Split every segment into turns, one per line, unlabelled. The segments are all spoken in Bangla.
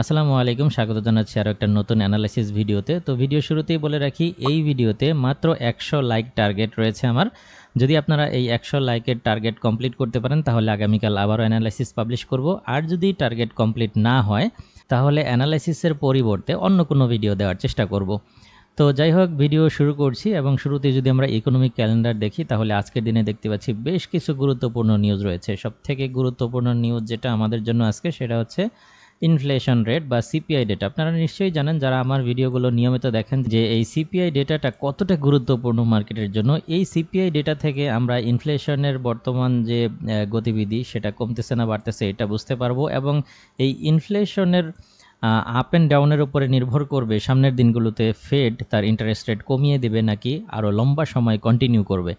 আসসালামু আলাইকুম, স্বাগত জানাচ্ছি আরও একটা নতুন অ্যানালাইসিস ভিডিওতে। তো ভিডিও শুরুতেই বলে রাখি, এই ভিডিওতে মাত্র একশো লাইক টার্গেট রয়েছে আমার। যদি আপনারা এই একশো লাইকের টার্গেট কমপ্লিট করতে পারেন, তাহলে আগামীকাল আবারও অ্যানালাইসিস পাবলিশ করব। আর যদি টার্গেট কমপ্লিট না হয়, তাহলে অ্যানালাইসিসের পরিবর্তে অন্য কোনো ভিডিও দেওয়ার চেষ্টা করব। তো যাই হোক ভিডিও শুরু করছি এবং শুরুতে যদি আমরা ইকোনমিক ক্যালেন্ডার দেখি, তাহলে আজকের দিনে দেখতে পাচ্ছি বেশ কিছু গুরুত্বপূর্ণ নিউজ রয়েছে। সবথেকে গুরুত্বপূর্ণ নিউজ যেটা আমাদের জন্য আজকে, সেটা হচ্ছে ইনফ্লেশন রেট বা সিপিআই ডেটা আপনারা নিশ্চয়ই জানেন যারা আমার ভিডিওগুলো নিয়মিত দেখেন যে এই সিপিআই ডেটাটা কতটা গুরুত্বপূর্ণ মার্কেটের জন্য। এই সিপিআই ডেটা থেকে আমরা ইনফ্লেশনের বর্তমান যে গতিবিধি সেটা কমতেছে না বাড়তেছে, এটা বুঝতে পারব এবং এই ইনফ্লেশনের আপ অ্যান্ড ডাউনের উপরে নির্ভর করবে। সামনের দিনগুলোতে ফেড তার ইন্টারেস্ট রেট কমিয়ে দেবে নাকি আরও লম্বা সময় কন্টিনিউ করবে।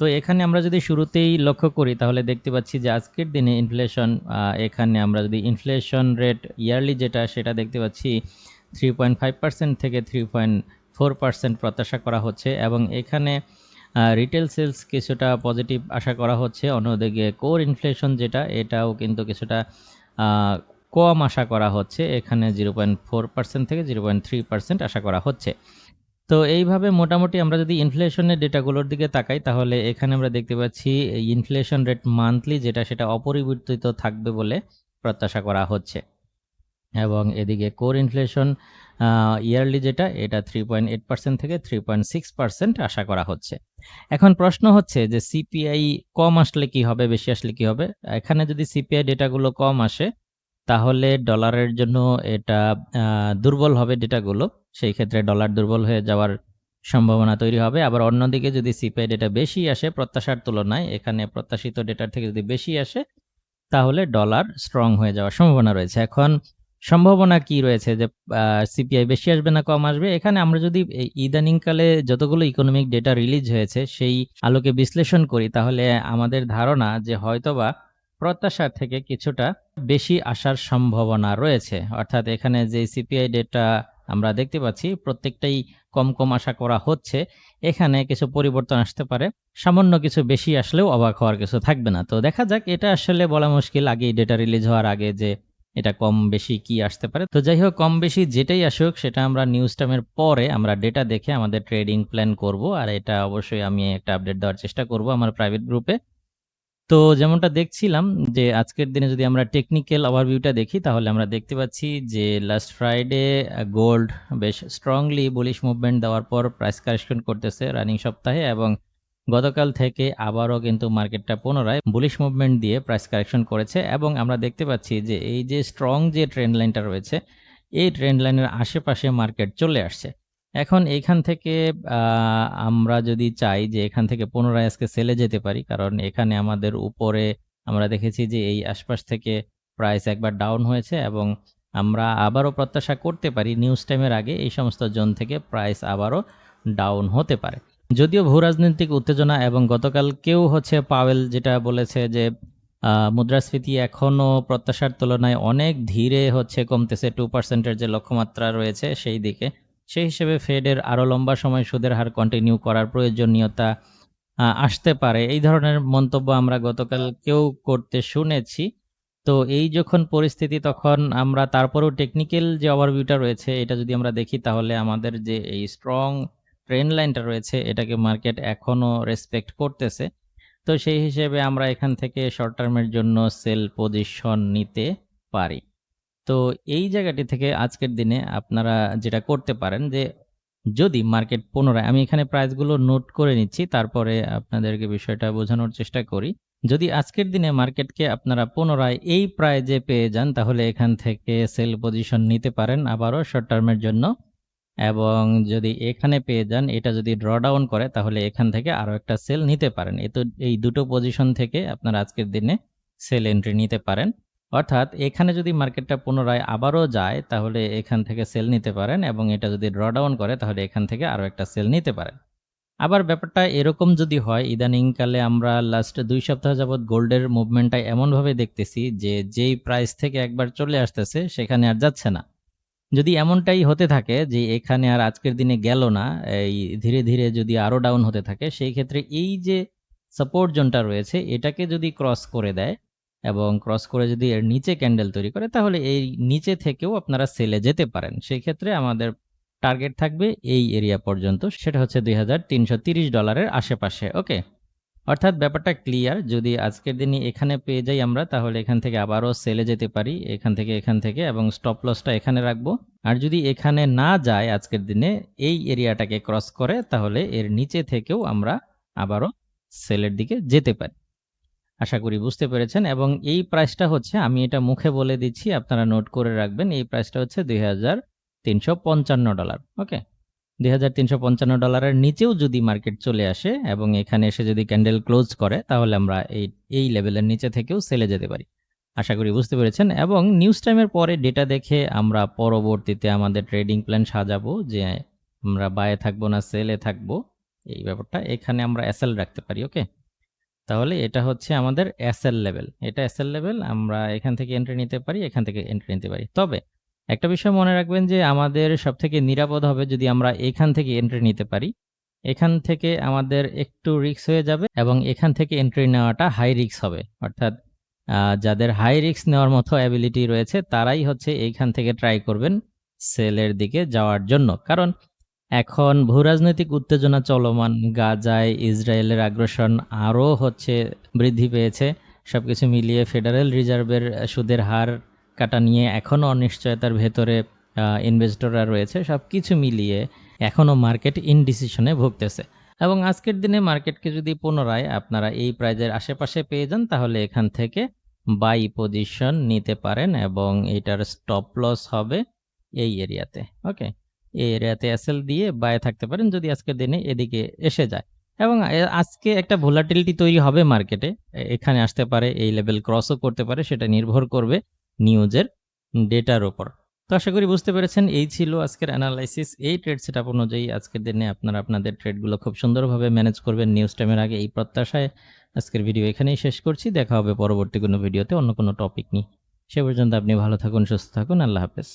তো এখানে আমরা যদি শুরুতেই লক্ষ্য করি, তাহলে দেখতে পাচ্ছি যে আজকের দিনে ইনফ্লেশন এখানে আমরা যদি ইনফ্লেশন রেট ইয়ারলি যেটা, সেটা দেখতে পাচ্ছি থ্রি পয়েন্ট ফাইভ পার্সেন্ট থেকে থ্রি পয়েন্ট ফোর পার্সেন্ট প্রত্যাশা করা হচ্ছে এবং এখানে রিটেল সেলস কিছুটা পজিটিভ আশা করা হচ্ছে। অন্যদিকে কোর ইনফ্লেশন যেটা, এটাও কিন্তু কিছুটা কম আশা করা হচ্ছে। এখানে জিরো পয়েন্ট ফোর পার্সেন্ট থেকে জিরো পয়েন্ট থ্রি পার্সেন্ট আশা করা হচ্ছে। তো এইভাবে মোটামুটি আমরা যদি ইনফ্লেশনের ডেটাগুলোর দিকে তাকাই, তাহলে এখানে আমরা দেখতে পাচ্ছি ইনফ্লেশন রেট মান্থলি যেটা সেটা অপরিবর্তিত থাকবে বলে প্রত্যাশা করা হচ্ছে। এবং এদিকে কোর ইনফ্লেশন ইয়ারলি যেটা, এটা থ্রি পয়েন্ট এইট পার্সেন্ট থেকে থ্রি পয়েন্ট সিক্স পার্সেন্ট আশা করা হচ্ছে। এখন প্রশ্ন হচ্ছে যে সিপিআই কম আসলে কি হবে, বেশি আসলে কি হবে? এখানে যদি সিপিআই ডেটাগুলো কম আসে, তাহলে ডলারের জন্য এটা দুর্বল হবে ডেটাগুলো সেই ক্ষেত্রে ডলার দুর্বল হয়ে যাওয়ার সম্ভাবনা তৈরি হবে। আবার অন্যদিকে যদি সিপিআই ডেটা বেশি আসে প্রত্যাশার তুলনায়, এখানে প্রত্যাশিত ডেটার থেকে যদি বেশি আসে, তাহলে ডলার স্ট্রং হয়ে যাওয়ার সম্ভাবনা রয়েছে। এখন সম্ভাবনা কি রয়েছে যে সিপিআই বেশি আসবে না কম আসবে? এখানে আমরা যদি ইদানিংকালে যতগুলো ইকোনমিক ডেটা রিলিজ হয়েছে, সেই আলোকে বিশ্লেষণ করি, তাহলে আমাদের ধারণা যে হয়তোবা প্রত্যাশার থেকে কিছুটা বেশি আসার সম্ভাবনা রয়েছে। অর্থাৎ এখানে যে সিপিআই ডেটা আমরা দেখতে পাচ্ছি প্রত্যেকটাই কম কম আশা করা হচ্ছে। এখানে কিছু পরিবর্তন আসতে পারে। সামান্য কিছু বেশি আসলেও অবাক হওয়ার কিছু থাকবে না। তো দেখা যাক, এটা আসলে বলা মুশকিল। আগেই ডেটা রিলিজ হওয়ার আগে যে এটা কম বেশি কি আসতে পারে। তো যাই হোক, কম বেশি যেটাই আসুক, সেটা আমরা নিউজ টাইমের পরে আমরা ডেটা দেখে আমাদের ট্রেডিং প্ল্যান করব। আর এটা অবশ্যই আমি একটা আপডেট দেওয়ার চেষ্টা করব আমার প্রাইভেট গ্রুপে তো যেমনটা দেখছিলাম যে আজকের দিনে যদি আমরা টেকনিক্যাল ওভারভিউটা দেখি, তাহলে আমরা দেখতে পাচ্ছি যে লাস্ট ফ্রাইডে গোল্ড বেশ স্ট্রংলি বুলিশ মুভমেন্ট দেওয়ার পর প্রাইস কারেকশন করতেছে রানিং সপ্তাহে এবং গতকাল থেকে আবারও কিন্তু মার্কেটটা পুনরায় বুলিশ মুভমেন্ট দিয়ে প্রাইস কারেকশন করেছে এবং আমরা দেখতে পাচ্ছি যে এই যে স্ট্রং যে ট্রেন্ড লাইনটা রয়েছে, এই ট্রেন্ড লাইনের আশেপাশে মার্কেট চলে আসছে। এখন এইখান থেকে আমরা যদি চাই যে এখান থেকে পুনরায় আজকে সেলে যেতে পারি, কারণ এখানে আমাদের উপরে আমরা দেখেছি যে এই আশপাশ থেকে প্রাইস একবার ডাউন হয়েছে এবং আমরা আবারও প্রত্যাশা করতে পারি নিউজ টাইমের আগে এই সমস্ত জোন থেকে প্রাইস আবারও ডাউন হতে পারে। যদিও ভূ রাজনৈতিক উত্তেজনা এবং গতকাল কেউ হচ্ছে পাওয়েল যেটা বলেছে যে মুদ্রাস্ফীতি এখনও প্রত্যাশার তুলনায় অনেক ধীরে হচ্ছে কমতেছে টু পার্সেন্টের যে লক্ষ্যমাত্রা রয়েছে সেই দিকে। সেই হিসেবে ফেডের আরও লম্বা সময় সুদের হার কন্টিনিউ করার প্রয়োজনীয়তা আসতে পারে। এই ধরনের মন্তব্য আমরা গতকাল কেউ করতে শুনেছি। তো এই যখন পরিস্থিতি, তখন আমরা তারপরেও টেকনিক্যাল যে ওভারভিউটা রয়েছে, এটা যদি আমরা দেখি, তাহলে আমাদের যে এই স্ট্রং ট্রেন্ড লাইনটা রয়েছে, এটাকে মার্কেট এখনও রেসপেক্ট করতেছে। তো সেই হিসেবে আমরা এখান থেকে শর্ট টার্মের জন্য সেল পজিশন নিতে পারি। তো এই জায়গাটি থেকে আজকের দিনে আপনারা যেটা করতে পারেন যে, যদি মার্কেট পুনরায়, আমি এখানে প্রাইসগুলো নোট করে নিচ্ছি, তারপরে আপনাদেরকে বিষয়টা বোঝানোর চেষ্টা করি। যদি আজকের দিনে মার্কেটকে আপনারা পুনরায় এই প্রাইজে পেয়ে যান, তাহলে এখান থেকে সেল পজিশন নিতে পারেন আবারও শর্ট টার্মের জন্য। এবং যদি এখানে পেয়ে যান, এটা যদি ড্র ডাউন করে, তাহলে এখান থেকে আরও একটা সেল নিতে পারেন। এ তো এই দুটো পজিশন থেকে আপনারা আজকের দিনে সেল এন্ট্রি নিতে পারেন। অর্থাৎ এখানে যদি মার্কেটটা পুনরায় আবারও যায়, তাহলে এখান থেকে সেল নিতে পারেন এবং এটা যদি ড্র ডাউন করে, তাহলে এখান থেকে আরও একটা সেল নিতে পারেন। আবার ব্যাপারটা এরকম যদি হয়, ইদানিংকালে আমরা লাস্ট দুই সপ্তাহ যাবৎ গোল্ডের মুভমেন্টটা এমনভাবে দেখতেছি যে, যেই প্রাইস থেকে একবার চলে আসতেছে, সেখানে আর যাচ্ছে না। যদি এমনটাই হতে থাকে যে, এখানে আর আজকের দিনে গেল না, এই ধীরে ধীরে যদি আরও ডাউন হতে থাকে, সেই ক্ষেত্রে এই যে সাপোর্ট জোনটা রয়েছে, এটাকে যদি ক্রস করে দেয় এবং ক্রস করে যদি এর নিচে ক্যান্ডেল তৈরি করে, তাহলে এই নিচে থেকেও আপনারা সেলে যেতে পারেন। সেই ক্ষেত্রে আমাদের টার্গেট থাকবে এই এরিয়া পর্যন্ত, সেটা হচ্ছে দুই ডলারের আশেপাশে ওকে অর্থাৎ ব্যাপারটা ক্লিয়ার যদি আজকের দিনই এখানে পেয়ে যাই আমরা, তাহলে এখান থেকে আবারও সেলে যেতে পারি, এখান থেকে এখান থেকে, এবং স্টপ লসটা এখানে রাখব। আর যদি এখানে না যায় আজকের দিনে, এই এরিয়াটাকে ক্রস করে, তাহলে এর নিচে থেকেও আমরা আবারও সেলের দিকে যেতে পারি। আশা করি বুঝতে পেরেছেন। এবং এই প্রাইসটা হচ্ছে, আমি এটা মুখে বলে দিচ্ছি, আপনারা নোট করে রাখবেন, এই প্রাইসটা হচ্ছে দু হাজার তিনশো পঞ্চান্ন ডলার ওকে দুই হাজার তিনশো পঞ্চান্ন ডলারের নিচেও যদি মার্কেট চলে আসে এবং এখানে এসে যদি ক্যান্ডেল ক্লোজ করে, তাহলে আমরা এই এই লেভেলের নিচে থেকেও সেলে যেতে পারি। আশা করি বুঝতে পেরেছেন। এবং নিউজ টাইমের পরে ডেটা দেখে আমরা পরবর্তীতে আমাদের ট্রেডিং প্ল্যান সাজাবো, যে আমরা বায়ে থাকব না সেলে থাকব, এই ব্যাপারটা এখানে আমরা অ্যাসেল রাখতে পারি ওকে তাহলে এটা হচ্ছে আমাদের এসএল লেভেল এটা এসএল লেভেল আমরা এখান থেকে এন্ট্রি নিতে পারি, এখান থেকে এন্ট্রি নিতে পারি। তবে একটা বিষয় মনে রাখবেন যে আমাদের সব থেকে নিরাপদ হবে যদি আমরা এখান থেকে এন্ট্রি নিতে পারি। এখান থেকে আমাদের একটু রিস্ক হয়ে যাবে এবং এখান থেকে এন্ট্রি নেওয়াটা হাই রিস্ক হবে। অর্থাৎ যাদের হাই রিস্ক নেওয়ার মতো অ্যাবিলিটি রয়েছে, তারাই হচ্ছে এইখান থেকে ট্রাই করবেন সেলের দিকে যাওয়ার জন্য। কারণ এখন ভূরাজনৈতিক উত্তেজনা চলমান, গাজায় ইসরায়েলের আগ্রাসন আরও হচ্ছে বৃদ্ধি পেয়েছে। সব কিছু মিলিয়ে ফেডারেল রিজার্ভের সুদের হার কাটা নিয়ে এখনও অনিশ্চয়তার ভেতরে ইনভেস্টররা রয়েছে। সব কিছু মিলিয়ে এখনও মার্কেট ইনডিসিশনে ভুগতেছে। এবং আজকের দিনে মার্কেটকে যদি পুনরায় আপনারা এই প্রাইজের আশেপাশে পেয়ে যান, তাহলে এখান থেকে বাই পজিশন নিতে পারেন এবং এটার স্টপ লস হবে এই এরিয়াতে। ওকে? এই এরিয়াতে এসএল দিয়ে বায়ে থাকতে পারেন যদি আজকের দিনে এদিকে এসে যায়। এবং আজকে একটা ভোলাটিলিটি তৈরি হবে মার্কেটে এখানে আসতে পারে, এই লেভেল ক্রসও করতে পারে, সেটা নির্ভর করবে নিউজের ডেটার ওপর তো আশা করি বুঝতে পেরেছেন, এই ছিল আজকের অ্যানালাইসিস এই ট্রেড সেটআপ অনুযায়ী আজকের দিনে আপনারা আপনাদের ট্রেডগুলো খুব সুন্দরভাবে ম্যানেজ করবেন। নিউজ টাইমের আগে এই প্রত্যাশায় আজকের ভিডিও এখানেই শেষ করছি। দেখা হবে পরবর্তী কোনো ভিডিওতে অন্য কোনো টপিক নিয়ে। সে পর্যন্ত আপনি ভালো থাকুন, সুস্থ থাকুন। আল্লাহ হাফেজ।